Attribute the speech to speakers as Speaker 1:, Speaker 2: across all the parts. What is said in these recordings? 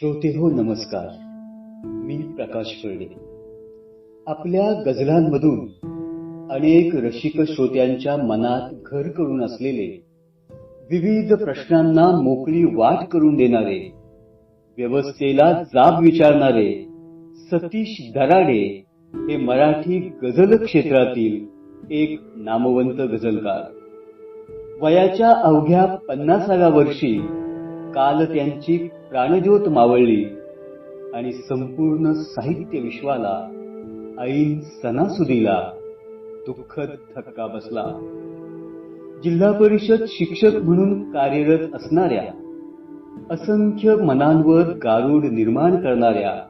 Speaker 1: श्रोते हो नमस्कार. मी प्रकाश फर्डे आपल्या गझलांमधून अनेक रसिक श्रोत्यांच्या मनात घर करून असलेले विविध प्रश्नांना मोकळी वाट करून देणारे व्यवस्थेला जाब विचारणारे सतीश दराडे हे मराठी गझल क्षेत्रातील एक नामवंत गझलकार. वयाच्या अवघ्या पन्नासाव्या वर्षी काल त्यांची प्राणज्योत मावळली आणि संपूर्ण साहित्य विश्वाला ऐन सणासुदीला दुःखद धक्का बसला. जिल्हा परिषद शिक्षक म्हणून कार्यरत असणाऱ्या असंख्य मनांवर गारूड निर्माण करणाऱ्या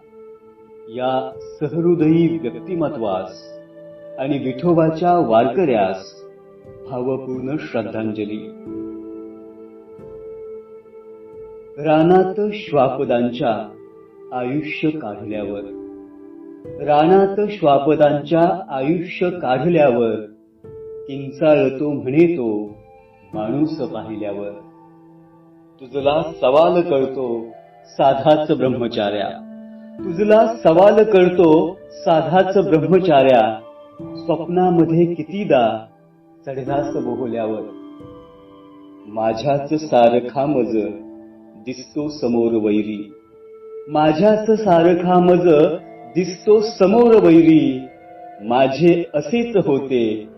Speaker 1: या सहृदयी व्यक्तिमत्वास आणि विठोबाच्या वारकऱ्यास भावपूर्ण श्रद्धांजली. रानात श्वापदांच्या आयुष्य काढल्यावर. रानात श्वापदांच्या आयुष्य काढल्यावर किंचाळतो म्हणे तो माणूस पाहिल्यावर. तुझला सवाल कळतो साधाच ब्रह्मचार्या तुझला सवाल कळतो साधाच ब्रह्मचार्या स्वप्नामध्ये कितीदा चढलास बोहल्यावर माझ्याच सारखा मज दिसतो समोर वैरी. माझ्याच सारखा मज दिसतो समोर वैरी. माझे असेच होते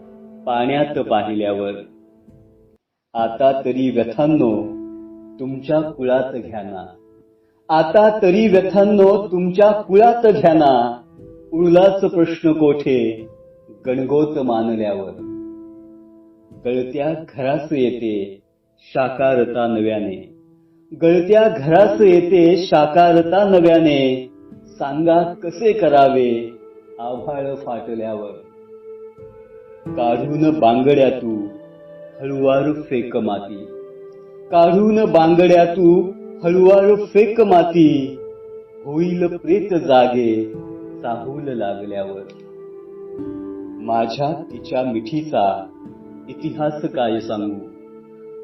Speaker 1: पाण्यात पाहिल्यावर. आता तरी व्यथांनो तुमच्या कुळात घ्याना. आता तरी व्यथांनो तुमच्या कुळात घ्याना. उरलाच प्रश्न कोठे? गणगोत मानल्यावर. गळत्या घरास येते शाकारता नव्याने. गळत्या घरास येते शाकारता नव्याने. सांगा कसे करावे? आभाळ फाटल्यावर. काढून बांगड्या तू हळुवार फेक माती. काढून बांगड्या तू हळुवार फेक माती. होईल प्रेत जागे चाहूल लागल्यावर. माझ्या तिच्या मिठीचा इतिहास काय सांगू?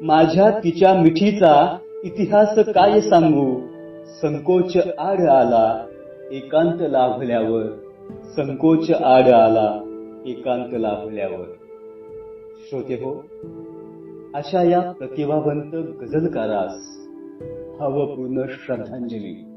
Speaker 1: माझ्या तिच्या मिठीचा इतिहास काय सांगू? संकोच आड आला एकांत लाभल्यावर. संकोच आड आला एकांत लाभल्यावर. श्रोते हो अशा या प्रतिभावंत गझलकारास भावपूर्ण श्रद्धांजली.